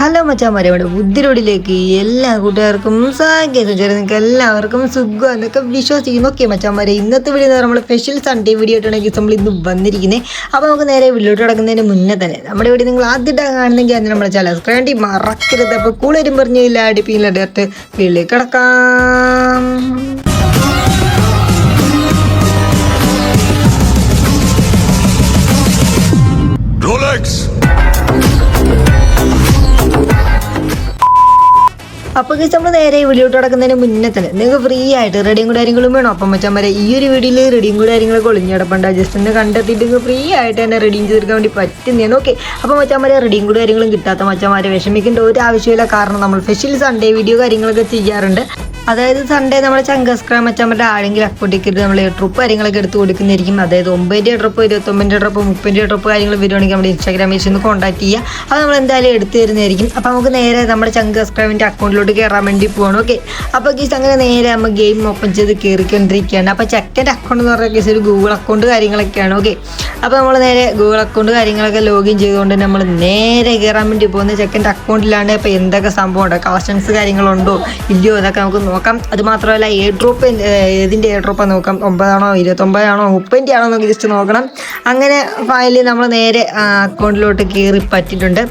Hello മച്ചാമാരെ ഇവിടെ ബുദ്ധിരോടിലേക്ക് എല്ലാ കൂട്ടുകാർക്കും സാങ്കേതിക നിങ്ങൾക്ക് എല്ലാവർക്കും സുഖം എന്നൊക്കെ വിശ്വസിക്കുന്നു. ഓക്കെ മച്ചാമാരെ ഇന്നത്തെ വീഡിയോ നമ്മൾ സ്പെഷ്യൽ സൺഡേ വീഡിയോ ആയിട്ടാണെങ്കിൽ നമ്മൾ ഇന്ന് വന്നിരിക്കുന്നത് അപ്പോൾ നമുക്ക് നേരെ വീട്ടിലോട്ട് കിടക്കുന്നതിന് മുന്നേ തന്നെ നമ്മുടെ വീഡിയോ നിങ്ങൾ ആദ്യമായിട്ട് കാണുന്നെങ്കിൽ അതിന് നമ്മുടെ സബ്സ്ക്രൈബ് ചെയ്ത് മറക്കരുത്. അപ്പോൾ കൂടുതലും പറഞ്ഞില്ല അടിപ്പില്ല ഡയറക്റ്റ് വീട്ടിലേക്ക് കിടക്കാം. Rolex! അപ്പോൾ കഴിച്ച് നമ്മൾ നേരെ ഈ വീഡിയോട്ട് കിടക്കുന്നതിന് മുന്നേ തന്നെ നിങ്ങൾക്ക് ഫ്രീ ആയിട്ട് റെഡിയും കൂടെ കാര്യങ്ങളും വേണം. അപ്പം വെച്ചാൽ വരെ ഈ ഒരു വീഡിയോയിൽ റെഡിയും കൂടെ കാര്യങ്ങളൊക്കെ ഒളിഞ്ഞിടപ്പണ്ട ജസ്റ്റ് ഒന്ന് കണ്ടെത്തിയിട്ട് നിങ്ങൾക്ക് ഫ്രീ ആയിട്ട് തന്നെ റെഡിയും ചെയ്തെടുക്കാൻ വേണ്ടി പറ്റുന്നതാണ്. ഓക്കെ അപ്പോൾ മച്ചാൻ വരെ റെഡിയും കൂടെ കാര്യങ്ങളും കിട്ടാത്ത മച്ചാന്മാരെ വിഷമിക്കേണ്ട ഒരു ആവശ്യമില്ല. കാരണം നമ്മൾ സ്പെഷ്യൽ സൺഡേ വീഡിയോ കാര്യങ്ങളൊക്കെ ചെയ്യാറുണ്ട്. അതായത് സൺഡേ നമ്മുടെ ചങ്കസ്ക്രാം മച്ചാമ്പന്റെ ആരെങ്കിലും അക്കൗണ്ടിലേക്ക് നമ്മൾ ട്രിപ്പ് കാര്യങ്ങളൊക്കെ എടുത്ത് കൊടുക്കുന്നതായിരിക്കും. അതായത് ഒമ്പതിന്റെ ട്രിപ്പ് ഇരുപത്തൊമ്പതിന്റെ ട്രിപ്പ് മുപ്പതിന്റെ ട്രിപ്പ് കാര്യങ്ങൾ വരുവാണെങ്കിൽ നമ്മുടെ ഇൻസ്റ്റാഗ്രാം ചെന്ന് കോൺടാക്ട് ചെയ്യുക. അത് നമ്മൾ എന്തായാലും എടുത്തു തരുന്നതായിരിക്കും. അപ്പോൾ നമുക്ക് നേരെ നമ്മുടെ ചങ്കസ്ക്രാമിന്റെ അക്കൗണ്ടിലോട്ട് കയറാൻ വേണ്ടി പോകണം ഓക്കെ അപ്പോൾ കേസ് അങ്ങനെ നേരെ നമ്മൾ ഗെയിം ഓപ്പൺ ചെയ്ത് കയറിക്കൊണ്ടിരിക്കുകയാണ് അപ്പോൾ ചെക്കന്റെ അക്കൗണ്ട് എന്ന് പറഞ്ഞാൽ കേസ് ഒരു ഗൂഗിൾ അക്കൗണ്ട് കാര്യങ്ങളൊക്കെയാണ്. ഓക്കെ അപ്പോൾ നമ്മൾ നേരെ ഗൂഗിൾ അക്കൗണ്ട് കാര്യങ്ങളൊക്കെ ലോഗിൻ ചെയ്തുകൊണ്ട് നമ്മൾ നേരെ കയറാൻ വേണ്ടി പോകുന്ന ചെക്കന്റെ അക്കൗണ്ടിലാണ് ഇപ്പോൾ എന്തൊക്കെ സംഭവം ഉണ്ടോ? കളക്ഷൻസ് കാര്യങ്ങളുണ്ടോ? ഇല്ലയോ? എന്നൊക്കെ നമുക്ക് നോക്കാം. അത് മാത്രമല്ല എ ഡ്രോപ്പ് ഏതിന്റെ എ ഡ്രോപ്പ് നോക്കാം. ഒമ്പതാണോ ഇരുപത്തൊമ്പതാണോ മുപ്പതിന്റെ ആണോ നമുക്ക് ജസ്റ്റ് നോക്കണം. അങ്ങനെ ഫയലിൽ നമ്മൾ നേരെ അക്കൗണ്ടിലോട്ട് കയറി പറ്റിയിട്ടുണ്ട്.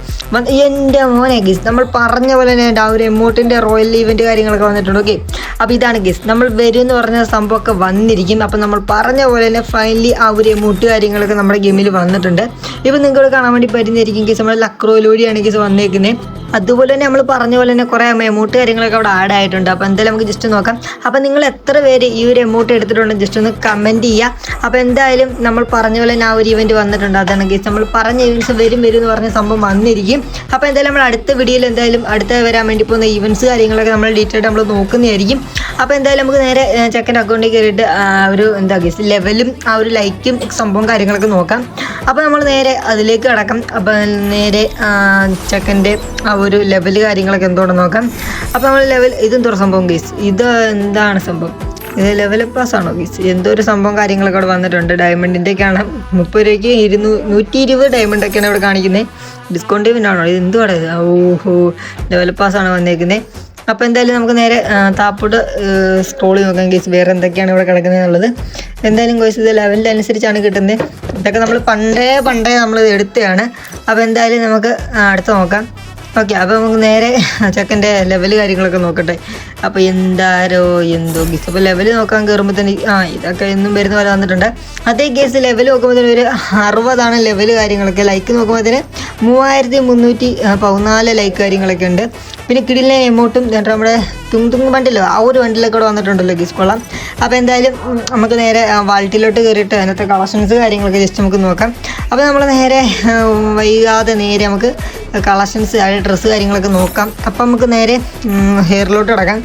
എന്റെ മോനെ ഗിസ് നമ്മൾ പറഞ്ഞ പോലെ തന്നെ ആ ഒരു എമൗണ്ടിന്റെ റോയൽ ഇവന്റ് കാര്യങ്ങളൊക്കെ വന്നിട്ടുണ്ട് ഓക്കെ അപ്പോൾ ഇതാണ് ഗിസ് നമ്മൾ വരും എന്ന് പറഞ്ഞ സംഭവമൊക്കെ വന്നിരിക്കും. അപ്പോൾ നമ്മൾ പറഞ്ഞ പോലെ തന്നെ ഫൈനലി ആ ഒരു എമൗണ്ട് കാര്യങ്ങളൊക്കെ നമ്മുടെ ഗെയിമിൽ വന്നിട്ടുണ്ട്. ഇപ്പം നിങ്ങൾ കാണാൻ വേണ്ടി പറ്റുന്നതായിരിക്കും ഗീസ് നമ്മൾ ലക്രോയിലൂടെയാണ് ഗീസ് വന്നേക്കുന്നത് അതുപോലെ തന്നെ നമ്മൾ പറഞ്ഞ പോലെ തന്നെ കുറേ എമൗണ്ട് കാര്യങ്ങളൊക്കെ അവിടെ ആഡ് ആയിട്ടുണ്ട്. അപ്പോൾ എന്തായാലും നമുക്ക് ജസ്റ്റ് നോക്കാം. അപ്പോൾ നിങ്ങൾ എത്ര പേര് ഈ ഒരു എമൗണ്ട് എടുത്തിട്ടുണ്ട്? ജസ്റ്റ് ഒന്ന് കമന്റ് ചെയ്യുക അപ്പോൾ എന്തായാലും നമ്മൾ പറഞ്ഞ പോലെ തന്നെ ആ ഒരു ഇവന്റ് വന്നിട്ടുണ്ട്. അതാണ് കേസ് നമ്മൾ പറഞ്ഞ ഇവന്റ്സ് വരും വരും എന്ന് പറഞ്ഞ സംഭവം വന്നിരിക്കും. അപ്പോൾ എന്തായാലും നമ്മൾ അടുത്ത വീഡിയോയിൽ എന്തായാലും അടുത്ത വരാൻ വേണ്ടി പോകുന്ന ഇവന്റ്സ് കാര്യങ്ങളൊക്കെ നമ്മൾ ഡീറ്റെയിൽ നമ്മൾ നോക്കുന്നതായിരിക്കും. അപ്പോൾ എന്തായാലും നമുക്ക് നേരെ ചെക്കന്റെ അക്കൗണ്ടിൽ കയറിയിട്ട് ഒരു എന്താ കേസ് ലെവലും ആ ഒരു ലൈക്കും സംഭവം കാര്യങ്ങളൊക്കെ നോക്കാം. അപ്പോൾ നമ്മൾ നേരെ അതിലേക്ക് കടക്കാം. അപ്പോൾ നേരെ ചെക്കന്റെ ആ ഒരു ലെവൽ കാര്യങ്ങളൊക്കെ എന്തുകൊണ്ട് നോക്കാം. അപ്പോൾ നമ്മൾ ലെവൽ ഇതും ഇതെന്തോ സംഭവം കേസ് ഇത് എന്താണ് സംഭവം? ഇത് ലെവൽ പ്ലസ് ആണോ ഗീസ്? എന്തോ ഒരു സംഭവം കാര്യങ്ങളൊക്കെ അവിടെ വന്നിട്ടുണ്ട്. ഡയമണ്ടിന്റെയൊക്കെയാണ് മുപ്പത് രൂപയ്ക്ക് ഇരുന്നൂ നൂറ്റി ഇരുപത് ഡയമണ്ടൊക്കെയാണ് ഇവിടെ കാണിക്കുന്നത് ഡിസ്കൗണ്ട് ആണോ? ഇത് എന്തുവാണ് ഇത്? ഓഹോ ലെവൽ പാസ് ആണ് വന്നേക്കുന്നത് അപ്പോൾ എന്തായാലും നമുക്ക് നേരെ താപ്പോട്ട് സ്ക്രോൾ നോക്കാം കേസ് വേറെ എന്തൊക്കെയാണ് ഇവിടെ കിടക്കുന്നത് എന്നുള്ളത്. എന്തായാലും കോഴ്സ് ഇത് ലെവലിന്റെ അനുസരിച്ചാണ് കിട്ടുന്നത് ഇതൊക്കെ നമ്മൾ പണ്ടേ പണ്ടേ നമ്മൾ എടുത്തതാണ്. അപ്പോൾ എന്തായാലും നമുക്ക് അടുത്ത് നോക്കാം. ഓക്കെ അപ്പോൾ നമുക്ക് നേരെ ചെക്കന്റെ ലെവൽ കാര്യങ്ങളൊക്കെ നോക്കട്ടെ. അപ്പോൾ എന്താരോ എന്തോ ഗീസ് അപ്പോൾ ലെവൽ നോക്കാൻ കയറുമ്പോൾ തന്നെ ആ ഇതൊക്കെ എന്നും വരുന്ന പോലെ വന്നിട്ടുണ്ട്. അതേ കേസ് ലെവൽ നോക്കുമ്പോൾ തന്നെ ഒരു അറുപതാണ് ലെവൽ കാര്യങ്ങളൊക്കെ. ലൈക്ക് നോക്കുമ്പോൾ തന്നെ മൂവായിരത്തി മുന്നൂറ്റി പതിനാല് ലൈക്ക് കാര്യങ്ങളൊക്കെ ഉണ്ട്. പിന്നെ കിടിലെ എമൗണ്ടും നമ്മുടെ തുങ് തുങ് വണ്ടിലോ ആ ഒരു വണ്ടിയിലൊക്കെ കൂടെ വന്നിട്ടുണ്ടല്ലോ ഗീസ് കൊള്ളാം. അപ്പോൾ എന്തായാലും നമുക്ക് നേരെ വാൾട്ടിലോട്ട് കയറിയിട്ട് അതിനകത്തെ കളക്ഷൻസ് കാര്യങ്ങളൊക്കെ ജസ്റ്റ് നമുക്ക് നോക്കാം. അപ്പോൾ നമ്മൾ നേരെ വൈകാതെ നേരെ നമുക്ക് കളക്ഷൻസ് ഡ്രസ്സ് കാര്യങ്ങളൊക്കെ നോക്കാം. അപ്പം നമുക്ക് നേരെ ഹെയറിലോട്ട് കിടക്കാം.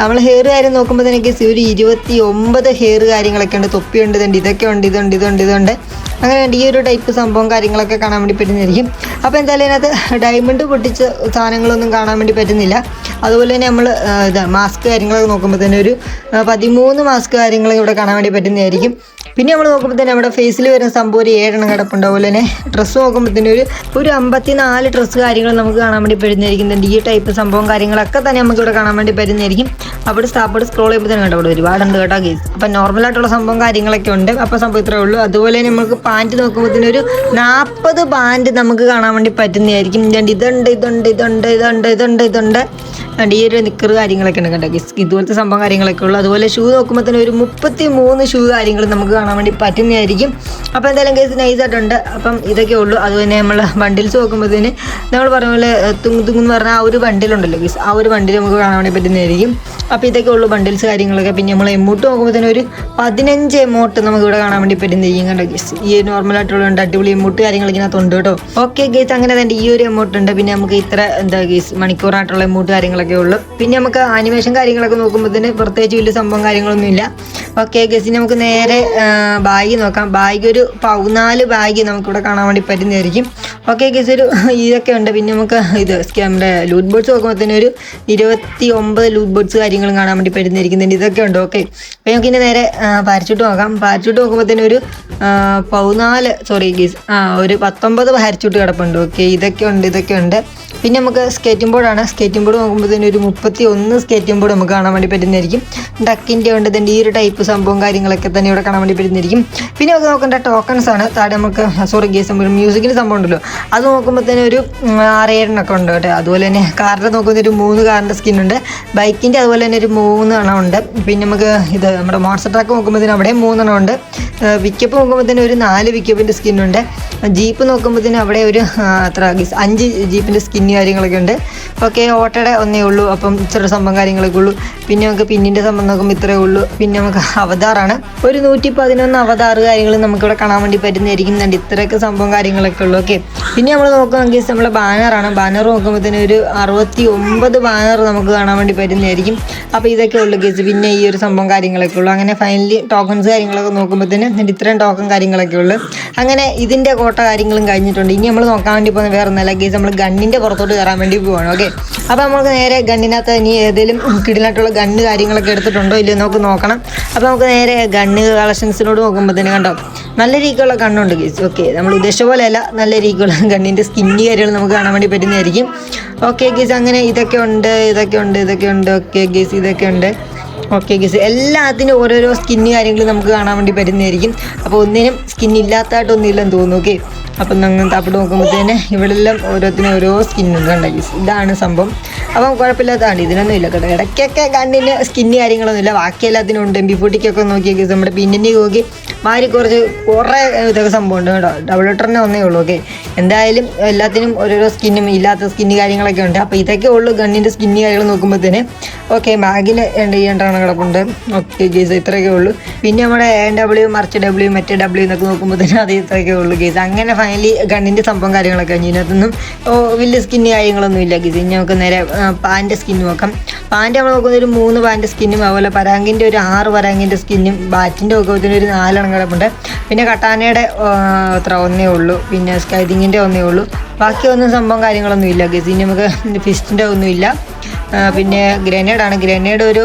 നമ്മൾ ഹെയർ കാര്യം നോക്കുമ്പോൾ തന്നെ ഒരു ഇരുപത്തി ഒമ്പത് ഹെയർ കാര്യങ്ങളൊക്കെ ഉണ്ട്. തൊപ്പിയുണ്ട് ഇതുണ്ട് ഇതൊക്കെ ഉണ്ട് ഇതുണ്ട് ഇതുണ്ട് ഇതുണ്ട്. അങ്ങനെ ഈ ഒരു ടൈപ്പ് സംഭവം കാര്യങ്ങളൊക്കെ കാണാൻ വേണ്ടി പറ്റുന്നതായിരിക്കും. അപ്പോൾ എന്തായാലും അതിനകത്ത് ഡയമണ്ട് പൊട്ടിച്ച സാധനങ്ങളൊന്നും കാണാൻ വേണ്ടി പറ്റുന്നില്ല. അതുപോലെ തന്നെ നമ്മൾ ഇത് മാസ്ക് കാര്യങ്ങളൊക്കെ നോക്കുമ്പോൾ തന്നെ ഒരു പതിമൂന്ന് മാസ്ക് കാര്യങ്ങൾ ഇവിടെ കാണാൻ വേണ്ടി പറ്റുന്നതായിരിക്കും. പിന്നെ നമ്മൾ നോക്കുമ്പോൾ തന്നെ നമ്മുടെ ഫേസിൽ വരുന്ന സംഭവം ഒരു ഏഴെണ്ണം കിടപ്പുണ്ട്. അതുപോലെ തന്നെ ഡ്രസ്സ് നോക്കുമ്പോൾ തന്നെ ഒരു ഒരു അമ്പത്തി നാല് ഡ്രസ്സ് കാര്യങ്ങൾ നമുക്ക് കാണാൻ വേണ്ടി പറ്റുന്നതായിരിക്കും. ഈ ടൈപ്പ് സംഭവം കാര്യങ്ങളൊക്കെ തന്നെ നമുക്ക് ഇവിടെ കാണാൻ വേണ്ടി പറ്റുന്നതായിരിക്കും. അവിടെ സ്റ്റാപ്പോട്ട് സ്ക്രോൾ ചെയ്യുമ്പോൾ തന്നെ കണ്ടോ അവിടെ ഒരുപാടുണ്ട് കേട്ടോ കേസ് അപ്പം നോർമലായിട്ടുള്ള സംഭവം കാര്യങ്ങളൊക്കെ ഉണ്ട്. അപ്പോൾ സംഭവം ഇത്രേ ഉള്ളൂ. അതുപോലെ തന്നെ നമുക്ക് പാന്റ് നോക്കുമ്പോൾ ഒരു നാൽപ്പത് പാന്റ് നമുക്ക് കാണാൻ വേണ്ടി പറ്റുന്നതായിരിക്കും. രണ്ട് ഇതുണ്ട് ഇതുണ്ട് ഇതുണ്ട് ഇതുണ്ട് ഇതുണ്ട് ഇതുണ്ട്. ഈ ഒരു നിക്കർ കാര്യങ്ങളൊക്കെ ഉണ്ട് കേട്ടോ ഇതുപോലത്തെ സംഭവം കാര്യങ്ങളൊക്കെ ഉള്ളു. അതുപോലെ ഷൂ നോക്കുമ്പോൾ തന്നെ ഒരു മുപ്പത്തി മൂന്ന് ഷൂ കാര്യങ്ങൾ നമുക്ക് കാണാൻ വേണ്ടി പറ്റുന്നതായിരിക്കും. അപ്പോൾ എന്തായാലും കേസ് നൈസായിട്ടുണ്ട് അപ്പം ഇതൊക്കെ ഉള്ളൂ. അതുപോലെ നമ്മൾ ബണ്ടിൽസ് നോക്കുമ്പോഴത്തേന് നമ്മൾ പറഞ്ഞ പോലെ തുങ്ങു തുങ്ങ് എന്ന് പറഞ്ഞാൽ ആ ഒരു വണ്ടിയിലുണ്ടല്ലോ കേസ് ആ ഒരു ബണ്ടിൽ നമുക്ക് കാണാൻ വേണ്ടി പറ്റുന്നതായിരിക്കും. അപ്പോൾ ഇതൊക്കെ ഉള്ളൂ ബണ്ടിൽസ് കാര്യങ്ങളൊക്കെ. പിന്നെ നമ്മൾ എമൗണ്ട് നോക്കുമ്പോൾ ഒരു പതിനഞ്ച് എമൗണ്ട് നമുക്ക് ഇവിടെ കാണാൻ വേണ്ടി പറ്റുന്നതായിരിക്കും കേട്ടോ കേസ് ഈ നോർമലായിട്ടുള്ള ഉണ്ട് അടിപൊളി എമൗണ്ട് കാര്യങ്ങളൊക്കെ ഇതിനകത്തുണ്ട് കേട്ടോ. ഓക്കെ കേസ് അങ്ങനെ തന്നെ ഈ ഒരു എമൗണ്ട് ഉണ്ട്. പിന്നെ നമുക്ക് ഇത്ര എന്താ കേസ് മണിക്കൂറായിട്ടുള്ള എമൗണ്ട് കാര്യങ്ങളൊക്കെ ഉള്ളൂ. പിന്നെ നമുക്ക് ആനിമേഷൻ കാര്യങ്ങളൊക്കെ നോക്കുമ്പോഴത്തേന് പ്രത്യേകിച്ച് വലിയ സംഭവം കാര്യങ്ങളൊന്നും ഇല്ല ഓക്കെ ഗസിന് നമുക്ക് നേരെ ബാഗ് നോക്കാം. ബാഗ് ഒരു പതിനാല് ബാഗ് നമുക്കിവിടെ കാണാൻ വേണ്ടി പറ്റുന്നതായിരിക്കും. ഓക്കെ ഗസ് ഒരു ഇതൊക്കെ ഉണ്ട്. പിന്നെ നമുക്ക് ഇത് നമ്മുടെ ലൂട്ട് ബോർഡ്സ് നോക്കുമ്പോൾ തന്നെ ഒരു ഇരുപത്തി ഒമ്പത് ലൂട്ട് ബോർഡ്സ് കാര്യങ്ങളും കാണാൻ വേണ്ടി പറ്റുന്നതായിരിക്കുന്നുണ്ട് ഇതൊക്കെ ഉണ്ട്. ഓക്കെ അപ്പോൾ നമുക്ക് ഇനി നേരെ പാരച്ചൂട്ട് നോക്കാം. പാരച്ചൂട്ട് തന്നെ ഒരു പതിനാല് സോറി ഗീസ് ആ ഒരു പത്തൊമ്പത് പാരച്ചൂട്ട് കിടപ്പുണ്ട്. ഓക്കെ ഇതൊക്കെ ഉണ്ട് ഇതൊക്കെ ഉണ്ട്. പിന്നെ നമുക്ക് സ്കേറ്റിംഗ് ബോർഡാണ് സ്കേറ്റിംഗ് ബോർഡ് നോക്കുമ്പോൾ തന്നെ ഒരു മുപ്പത്തി ഒന്ന് സ്കേറ്റിംഗ് ബോർഡ് നമുക്ക് കാണാൻ വേണ്ടി പറ്റുന്നതായിരിക്കും. ഡക്കിന്റെ ഉണ്ട്. ഈ ഒരു ടൈപ്പ് സംഭവം കാര്യങ്ങളൊക്കെ തന്നെ ഇവിടെ കാണാൻ വേണ്ടി പറ്റുന്നതായിരിക്കും. പിന്നെ നമുക്ക് നോക്കേണ്ട ടോക്കൺസ് ആണ്. താഴെ നമുക്ക് സോറി ഗേസ് മ്യൂസിക്കിന് സംഭവം ഉണ്ടല്ലോ. അത് നോക്കുമ്പോൾ തന്നെ ഒരു ആറേഴെണ്ണൊക്കെ ഉണ്ട് കേട്ടോ. അതുപോലെ തന്നെ കാറിന്റെ നോക്കുന്ന ഒരു മൂന്ന് കാറിന്റെ സ്കിൻ ഉണ്ട്. ബൈക്കിന്റെ അതുപോലെ തന്നെ ഒരു മൂന്ന് എണ്ണം ഉണ്ട്. പിന്നെ നമുക്ക് ഇത് നമ്മുടെ മോൺസ്റ്റർ ട്രാക്ക് തന്നെ അവിടെ മൂന്നെണ്ണം ഉണ്ട്. വിക്കപ്പ് നോക്കുമ്പോൾ തന്നെ ഒരു നാല് വിക്കപ്പിന്റെ ഉണ്ട്. ജീപ്പ് നോക്കുമ്പോൾ തന്നെ അവിടെ ഒരു അത്ര അഞ്ച് ജീപ്പിന്റെ സ്കിന്ന് കാര്യങ്ങളൊക്കെ ഉണ്ട്. ഓക്കെ ഓട്ടയുടെ ഒന്നേ ഉള്ളൂ. അപ്പം ഇച്ചിരി സംഭവം കാര്യങ്ങളൊക്കെ ഉള്ളൂ. പിന്നെ നമുക്ക് പിന്നിന്റെ സംഭവം നോക്കുമ്പോൾ ഇത്രയേ ഉള്ളൂ. പിന്നെ നമുക്ക് അവതാറാണ്. ഒരു നൂറ്റി പതിനൊന്ന് അവതാറ് കാര്യങ്ങൾ നമുക്കിവിടെ കാണാൻ വേണ്ടി പറ്റുന്നതായിരിക്കും പറ്റുന്നതായിരിക്കുന്നുണ്ട്. ഇത്രയൊക്കെ സംഭവം കാര്യങ്ങളൊക്കെ ഉള്ളു. ഓക്കെ പിന്നെ നമ്മൾ നോക്കുകയാണെങ്കിൽ നമ്മളെ ബാനറാണ് ബാനർ നോക്കുമ്പോൾ തന്നെ ഒരു അറുപത്തി ഒമ്പത് ബാനർ നമുക്ക് കാണാൻ വേണ്ടി പറ്റുന്നതായിരിക്കും. അപ്പോൾ ഇതൊക്കെ ഉള്ളു കേസ് പിന്നെ ഈ ഒരു സംഭവം കാര്യങ്ങളൊക്കെ ഉള്ളു. അങ്ങനെ ഫൈനലി ടോക്കൺസ് കാര്യങ്ങളൊക്കെ നോക്കുമ്പോൾ തന്നെ ഇത്രയും ടോക്കൺ കാര്യങ്ങളൊക്കെ ഉള്ളു. അങ്ങനെ ഇതിന്റെ കോട്ട കാര്യങ്ങളും കഴിഞ്ഞിട്ടുണ്ട്. ഇനി നമ്മൾ നോക്കാൻ വേണ്ടി പോകുന്ന വേറെ ഒന്നല്ല കേസ് നമ്മൾ ഗണ്ണിന്റെ പുറത്തോട്ട് കയറാൻ വേണ്ടി പോവാണ്. ഓക്കെ അപ്പോൾ നമുക്ക് നേരെ ഗണ്ണിനകത്ത് ഇനി ഏതെങ്കിലും കിടിലായിട്ടുള്ള ഗണ്ണ് കാര്യങ്ങളൊക്കെ എടുത്തിട്ടുണ്ടോ ഇല്ലയോ നമുക്ക് നോക്കണം. അപ്പോൾ നമുക്ക് നേരെ ഗണ്ണ് കളക്ഷൻസിനോട് നോക്കുമ്പോൾ തന്നെ കണ്ടോ? നല്ല രീതിക്കുള്ള കണ്ണുണ്ട്. ഗീസ് ഓക്കെ നമ്മൾ ഉദ്ദേശിച്ച പോലെയല്ല നല്ല രീതിക്കുള്ള കണ്ണിന്റെ സ്കിന്നി കാര്യങ്ങൾ നമുക്ക് കാണാൻ വേണ്ടി പറ്റുന്നതായിരിക്കും. ഓക്കെ ഗീസ് അങ്ങനെ ഇതൊക്കെ ഉണ്ട് ഇതൊക്കെ ഉണ്ട് ഇതൊക്കെ ഉണ്ട്. ഓക്കെ ഗീസ് ഇതൊക്കെ ഉണ്ട്. ഓക്കെ ഗീസ് എല്ലാത്തിനും ഓരോരോ സ്കിന്ന് കാര്യങ്ങൾ നമുക്ക് കാണാൻ വേണ്ടി പറ്റുന്നതായിരിക്കും. അപ്പോൾ ഒന്നിനും സ്കിന്നില്ലാത്തതായിട്ടൊന്നുമില്ലെന്ന് തോന്നുന്നു ഓക്കെ അപ്പം നമ്മൾ താപ്പിട്ട് ഇവിടെ എല്ലാം ഓരോത്തിനും ഓരോ സ്കിന്നുണ്ട് കണ്ട. ഇതാണ് സംഭവം. അപ്പം കുഴപ്പമില്ലാത്തതാണ്. ഇതിനൊന്നും ഇല്ല കേട്ടോ. ഇടയ്ക്കൊക്കെ കണ്ണിന് സ്കിന്ന് കാര്യങ്ങളൊന്നും ഇല്ല ബാക്കി എല്ലാത്തിനും ഉണ്ട്. എം ബി ഫുട്ടിക്കൊക്കെ നോക്കിയൊക്കെ നമ്മുടെ പിന്നിന്റെ നോക്കി മാറി കുറച്ച് കുറേ ഇതൊക്കെ സംഭവം ഉണ്ട് കേട്ടോ. ഡബിൾ ലിറ്ററിനെ ഒന്നേ ഉള്ളൂ ഓക്കെ എന്തായാലും എല്ലാത്തിനും ഓരോരോ സ്കിന്നും ഇല്ലാത്ത സ്കിന്ന് കാര്യങ്ങളൊക്കെ ഉണ്ട്. അപ്പോൾ ഇതൊക്കെ ഉള്ളൂ കണ്ണിന്റെ സ്കിന്ന് കാര്യങ്ങൾ നോക്കുമ്പോഴത്തേന്. ഓക്കെ ബാഗിൽ രണ്ട് എണ്ണ കിടപ്പുണ്ട്. ഓക്കെ ഗേസ് ഇത്രയൊക്കെ ഉള്ളൂ. പിന്നെ നമ്മുടെ എ ഡബ്ല്യു മറിച്ച് ഡബ്ല്യു മറ്റേ ഡബ്ല്യു എന്നൊക്കെ നോക്കുമ്പോഴത്തേനും അത് ഇത്രയൊക്കെ ഉള്ളൂ ഗേസ് അങ്ങനെ ഫൈനലി ഗണ്ണിന്റെ സംഭവം കാര്യങ്ങളൊക്കെ കഴിഞ്ഞു ഇതിനകത്തൊന്നും വലിയ സ്കിന്ന് കാര്യങ്ങളൊന്നും ഇല്ല ഗിസി നമുക്ക് നേരെ പാന്റെ സ്കിന്ന് നോക്കാം. പാന്റെ നമ്മൾ നോക്കുന്ന ഒരു മൂന്ന് പാന്റെ സ്കിന്നും അതുപോലെ പരാങ്കിന്റെ ഒരു ആറ് പരാങ്കിന്റെ സ്കിന്നും ബാറ്റിന്റെ തന്നെ ഒരു നാലെണ്ണം കിടപ്പുണ്ട്. പിന്നെ കട്ടാനയുടെ അത്ര ഒന്നേ ഉള്ളൂ. പിന്നെ സ്കൈതിങ്ങിന്റെ ഒന്നേ ഉള്ളൂ. ബാക്കി ഒന്നും സംഭവം കാര്യങ്ങളൊന്നും ഇല്ല ഗസ് നമുക്ക് ഫിസ്റ്റിന്റെ ഒന്നും ഇല്ല. ആ, പിന്നെ ഗ്രനേഡാണ് ഗ്രനേഡ് ഒരു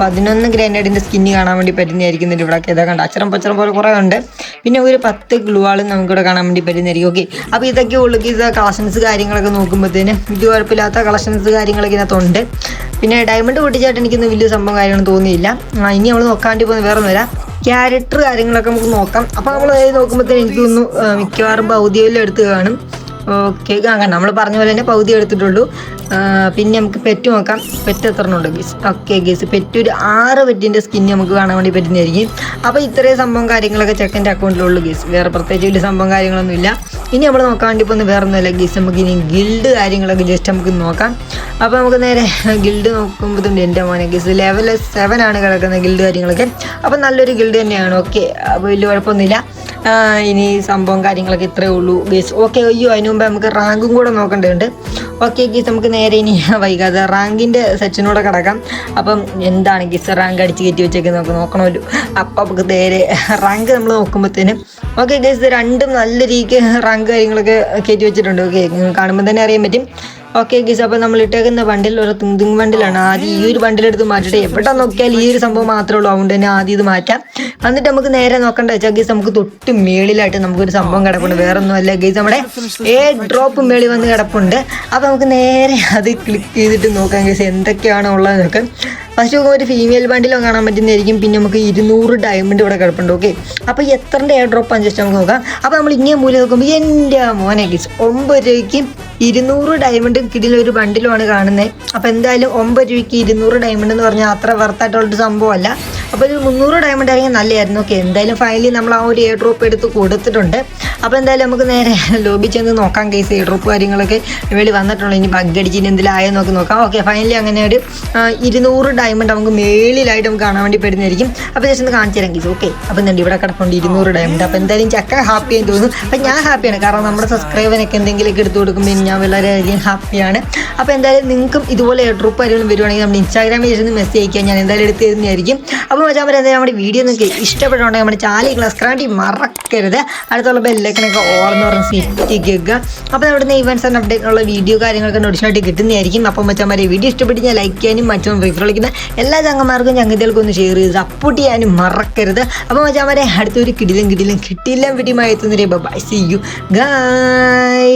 പതിനൊന്ന് ഗ്രനേഡിന്റെ സ്കിന്ന് കാണാൻ വേണ്ടി പറ്റുന്നതായിരിക്കും ഇവിടെ ഇതാ കണ്ട? അച്ചറം പച്ചറം പോലെ കുറേ ഉണ്ട്. പിന്നെ ഒരു പത്ത് ഗ്ലുവാളും നമുക്കിവിടെ കാണാൻ വേണ്ടി പറ്റുന്നതായിരിക്കും. ഓക്കെ അപ്പോൾ ഇതൊക്കെ ഉള്ളു ഇത് കളക്ഷൻസ് കാര്യങ്ങളൊക്കെ നോക്കുമ്പോഴത്തേന് ഇത് കുഴപ്പമില്ലാത്ത കളക്ഷൻസ് കാര്യങ്ങളൊക്കെ ഇതിനകത്തുണ്ട്. പിന്നെ ഡയമണ്ട് പൊട്ടിച്ചായിട്ട് എനിക്കൊന്നും വലിയ സംഭവം കാര്യങ്ങളൊന്നും തോന്നിയില്ല. ഇനി നമ്മൾ നോക്കാണ്ടി പോകുന്ന വേറെ വരാം ക്യാരക്ടർ കാര്യങ്ങളൊക്കെ നമുക്ക് നോക്കാം. അപ്പോൾ നമ്മൾ നോക്കുമ്പോഴത്തേന് എനിക്കൊന്നും മിക്കവാറും ഭൗതികം എടുത്ത് കാണും. ഓക്കെ. അങ്ങനെ നമ്മൾ പറഞ്ഞ പോലെ തന്നെ പകുതി എടുത്തിട്ടുള്ളൂ. പിന്നെ നമുക്ക് പെറ്റ് നോക്കാം. പെറ്റ് എത്ര ഉണ്ട് ഗീസ് ഓക്കെ ഗീസ് പെറ്റ് ഒരു ആറ് പെറ്റിന്റെ സ്കിൻ നമുക്ക് കാണാൻ വേണ്ടി പറ്റുന്നതായിരിക്കും. അപ്പോൾ ഇത്രയും സംഭവം കാര്യങ്ങളൊക്കെ ചെക്കന്റെ അക്കൗണ്ടിലുള്ളൂ ഗീസ് വേറെ പ്രത്യേകിച്ച് വലിയ സംഭവം കാര്യങ്ങളൊന്നുമില്ല. ഇനി നമ്മൾ നോക്കാൻ വേണ്ടി പോകുന്ന വേറെ ഒന്നുമില്ല ഗീസ് നമുക്ക് ഇനി ഗിൽഡ് കാര്യങ്ങളൊക്കെ ജസ്റ്റ് നമുക്ക് നോക്കാം. അപ്പോൾ നമുക്ക് നേരെ ഗിൽഡ് നോക്കുമ്പോഴത്തുണ്ട് എന്റെ മോനെ. ഗീസ് ലെവൽ സെവൻ ആണ് കിടക്കുന്ന ഗിൽഡ് കാര്യങ്ങളൊക്കെ. അപ്പോൾ നല്ലൊരു ഗിൽഡ് തന്നെയാണ്. ഓക്കെ അപ്പോൾ വലിയ കുഴപ്പമൊന്നുമില്ല. ഇനി സംഭവം കാര്യങ്ങളൊക്കെ ഇത്രയേ ഉള്ളൂ ഗീസ് ഓക്കെ അയ്യോ അതിന് മുമ്പ് നമുക്ക് റാങ്കും കൂടെ നോക്കേണ്ടതുണ്ട്. ഓക്കെ ഗീസ് നമുക്ക് നേരെ ഇനി വൈകാതെ റാങ്കിന്റെ സെക്ഷനൂടെ കിടക്കാം. അപ്പം എന്താണ് ഗീസ് റാങ്ക് അടിച്ച് കയറ്റി വെച്ചേക്കുന്നത് നമുക്ക് നോക്കണമല്ലോ. അപ്പം നമുക്ക് നേരെ റാങ്ക് നമ്മൾ നോക്കുമ്പോഴത്തേനും. ഓക്കെ ഗീസ് രണ്ടും നല്ല രീതിക്ക് റാങ്ക് കാര്യങ്ങളൊക്കെ കയറ്റി വെച്ചിട്ടുണ്ട്. ഓക്കെ കാണുമ്പോൾ തന്നെ അറിയാൻ പറ്റും. ഓക്കെ ഗീസ് അപ്പോൾ നമ്മൾ ഇട്ടേക്കുന്ന ബണ്ടിൽ ഒരു തിങ്കിങ് ബണ്ടിലാണ് ആദ്യം ഈ ഒരു ബണ്ടിലെടുത്ത് മാറ്റിയിട്ട് എവിടെ നോക്കിയാൽ ഈ ഒരു സംഭവം മാത്രമേ ഉള്ളൂ. അതുകൊണ്ട് തന്നെ ആദ്യം ഇത് മാറ്റാം. എന്നിട്ട് നമുക്ക് നേരെ നോക്കണ്ട വെച്ചാൽ ഗീസ് നമുക്ക് തൊട്ട് മേളിലായിട്ട് നമുക്കൊരു സംഭവം കിടപ്പുണ്ട്. വേറെ ഒന്നും അല്ല ഗീസ് നമ്മുടെ ഏ ഡ്രോപ്പ് മേളി വന്ന് കിടപ്പുണ്ട്. അപ്പോൾ നമുക്ക് നേരെ അത് ക്ലിക്ക് ചെയ്തിട്ട് നോക്കാം ഗീസ് എന്തൊക്കെയാണ് ഉള്ളത് നോക്കാം. ഫസ്റ്റ് നോക്കുമ്പോൾ ഒരു ഫീമെയിൽ ബണ്ടിലോ കാണാൻ പറ്റുന്നതായിരിക്കും. പിന്നെ നമുക്ക് ഇരുന്നൂറ് ഡയമണ്ട് ഇവിടെ കിടപ്പുണ്ട്. ഓക്കെ അപ്പോൾ എത്രന്റെ എയർ ഡ്രോപ്പ് അഞ്ചസ്റ്റ് നമുക്ക് നോക്കാം. അപ്പോൾ നമ്മൾ ഇങ്ങനെ മൂല്യം നോക്കുമ്പോൾ എന്റെ മോനെ ഗീസ് ഒമ്പത് രൂപയ്ക്ക് ഇരുന്നൂറ് ഡയമണ്ട് കിടിൽ ഒരു ബണ്ടിലുമാണ് കാണുന്നത് അപ്പോൾ എന്തായാലും ഒമ്പത് രൂപയ്ക്ക് ഇരുന്നൂറ് ഡയമണ്ട് എന്ന് പറഞ്ഞാൽ അത്ര വർത്തായിട്ടുള്ളൊരു സംഭവമല്ല അപ്പോൾ ഒരു മുന്നൂറ് ഡയമണ്ട് ആണെങ്കിൽ നല്ലതായിരുന്നു. ഓക്കെ എന്തായാലും ഫൈനലി നമ്മൾ ആ ഒരു എയർ ഡ്രോപ്പ് എടുത്ത് കൊടുത്തിട്ടുണ്ട്. അപ്പോൾ എന്തായാലും നമുക്ക് നേരെ ലോബി ചെന്ന് നോക്കാം കേസ് എയർ ഡ്രോപ്പ് കാര്യങ്ങളൊക്കെ വേണ്ടി വന്നിട്ടുള്ളൂ ഇനി ബഗ് അടിച്ച് ഇനി എന്തെങ്കിലും ആയോ നോക്കി നോക്കാം. ഓക്കെ ഫൈനലി അങ്ങനെ ഒരു ഇരുന്നൂറ് ഡയമണ്ട് നമുക്ക് മേളിലായിട്ട് നമുക്ക് കാണാൻ വേണ്ടി പെടുന്നതായിരിക്കും അപ്പോൾ ജസ്റ്റ് ഒന്ന് കാണിച്ചു തരാം കേസ് ഓക്കെ അപ്പോൾ എന്തുണ്ട് ഇവിടെ കിടപ്പുണ്ട് ഇരുന്നൂറ് ഡയമണ്ട് അപ്പോൾ എന്തായാലും ചക്ക ഹാപ്പി ആയി തോന്നുന്നു. അപ്പോൾ ഞാൻ ഹാപ്പിയാണ് കാരണം നമ്മുടെ സബ്സ്ക്രൈബറിനൊക്കെ എന്തെങ്കിലുമൊക്കെ എടുത്ത് കൊടുക്കുമ്പോൾ ഞാൻ വളരെയധികം ഹാപ്പിയാണ് അപ്പോൾ എന്തായാലും നിങ്ങൾക്കും ഇതുപോലെ എയർ ഡ്രോപ്പ് കാര്യങ്ങളും വരുവാണെങ്കിൽ നമ്മുടെ ഇൻസ്റ്റാഗ്രാമിൽ ഇരുന്ന് മെസ്സേജ് അയക്കാൻ ഞാൻ എന്തായാലും എടുത്ത് തരുന്നതായിരിക്കും. അപ്പോൾ വെച്ചാൽ പറയുന്നത് നമ്മുടെ വീഡിയോ നിങ്ങൾക്ക് ഇഷ്ടപ്പെട്ടുണ്ടെങ്കിൽ നമ്മുടെ ചാലി ക്ലാസ് ക്രാണ്ടി മറക്കരുത്. അടുത്തുള്ള ബെല്ലൈക്കനൊക്കെ ഓർന്ന് പറഞ്ഞ് സിറ്റിക്കുക അപ്പോൾ നമ്മുടെ ഇവൻസ് ആൻഡ് അപ്ഡേറ്റിനുള്ള വീഡിയോ കാര്യങ്ങളൊക്കെ നോട്ടിഫിനായിട്ട് കിട്ടുന്നതായിരിക്കും. അപ്പം മച്ചാന്മാരെ വീഡിയോ ഇഷ്ടപ്പെട്ട് ഞാൻ ലൈക്ക് ചെയ്യാനും മറ്റും റിഫർ കളിക്കുന്ന എല്ലാ ചങ്ങന്മാർക്കും ഞങ്ങൾക്കും ഒന്ന് ഷെയർ ചെയ്ത് സപ്പോർട്ട് ചെയ്യാനും മറക്കരുത്. അപ്പോൾ മച്ചാന്മാരെ അടുത്തൊരു കിടിലും കിടിലും കിട്ടിയില്ല വിടിയുമായി എത്തുന്നവരെ ബൈ സി യു ഗൈ